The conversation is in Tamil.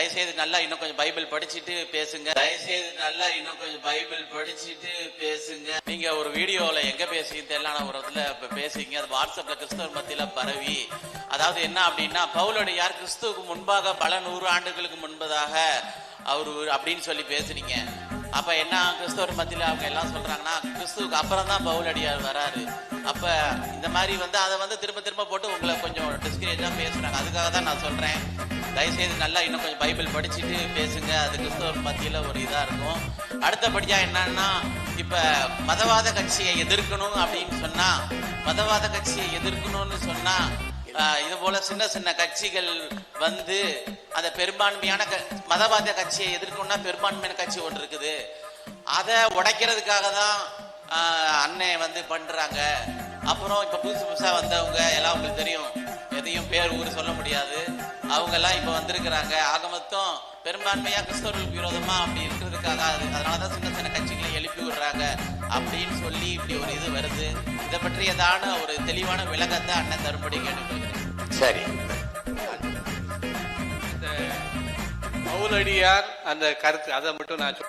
தயவுசெய்து நல்லா இன்னும் கொஞ்சம் பைபிள் படிச்சுட்டு பேசுங்க. தயவுசெய்து நல்லா இன்னும் கொஞ்சம் பைபிள் படிச்சுட்டு பேசுங்க. நீங்க ஒரு வீடியோல எங்க பேசுங்க தெரியலான ஒரு இடத்துல இப்ப அது வாட்ஸ்அப்ல கிறிஸ்தவர் மத்தியில பரவி. அதாவது என்ன அப்படின்னா பவுலடியார் கிறிஸ்துவுக்கு முன்பாக பல நூறு ஆண்டுகளுக்கு முன்பதாக அவர் அப்படின்னு சொல்லி பேசுறீங்க அப்ப என்ன கிறிஸ்தவர் மத்தியில அவங்க எல்லாம் சொல்றாங்கன்னா கிறிஸ்துவுக்கு அப்புறம் தான் பவுலடியார் வராரு. அப்ப இந்த மாதிரி வந்து அதை வந்து திரும்ப திரும்ப போட்டு உங்களை கொஞ்சம் டிஸ்கரேஜா பேசுறாங்க. அதுக்காக தான் நான் சொல்றேன். தயவுசெய்து நல்லா இன்னும் கொஞ்சம் பைபிள் படிச்சுட்டு பேசுங்க. அது கிறிஸ்தவர் மத்தியில் ஒரு இதாக இருக்கும். அடுத்தபடியாக என்னன்னா இப்போ மதவாத கட்சியை எதிர்க்கணும் அப்படின்னு சொன்னால் மதவாத கட்சியை எதிர்க்கணும்னு சொன்னால் இது போல சின்ன சின்ன கட்சிகள் வந்து அந்த பெரும்பான்மையான க- மதவாத கட்சியை எதிர்க்கணும்னா பெரும்பான்மையான கட்சி ஒன்று இருக்குது. அதை உடைக்கிறதுக்காக தான் அன்னையை அண்ணன் வந்து பண்ணுறாங்க அப்புறம் இப்போ புதுசு புதுசாக வந்தவங்க எல்லாம் உங்களுக்கு தெரியும். அவங்க எல்லாம் இப்ப வந்திருக்கிறாங்க. ஆக மொத்தம் பெரும்பான்மையா கிறிஸ்தவர்களுக்கு விரோதமா அப்படி இருக்கிறதுக்காக அது அதனாலதான் சின்ன சின்ன கட்சிகளை எழுப்பி விடுறாங்க அப்படின்னு சொல்லி இப்படி ஒரு இது வருது. இதை பற்றியதான ஒரு தெளிவான விளக்கத்தை அண்ணன் தரும்படி கேட்டுக்கொள்கிறேன். சரி. பவுலடியார் அந்த கருத்து அதை மட்டும் நான்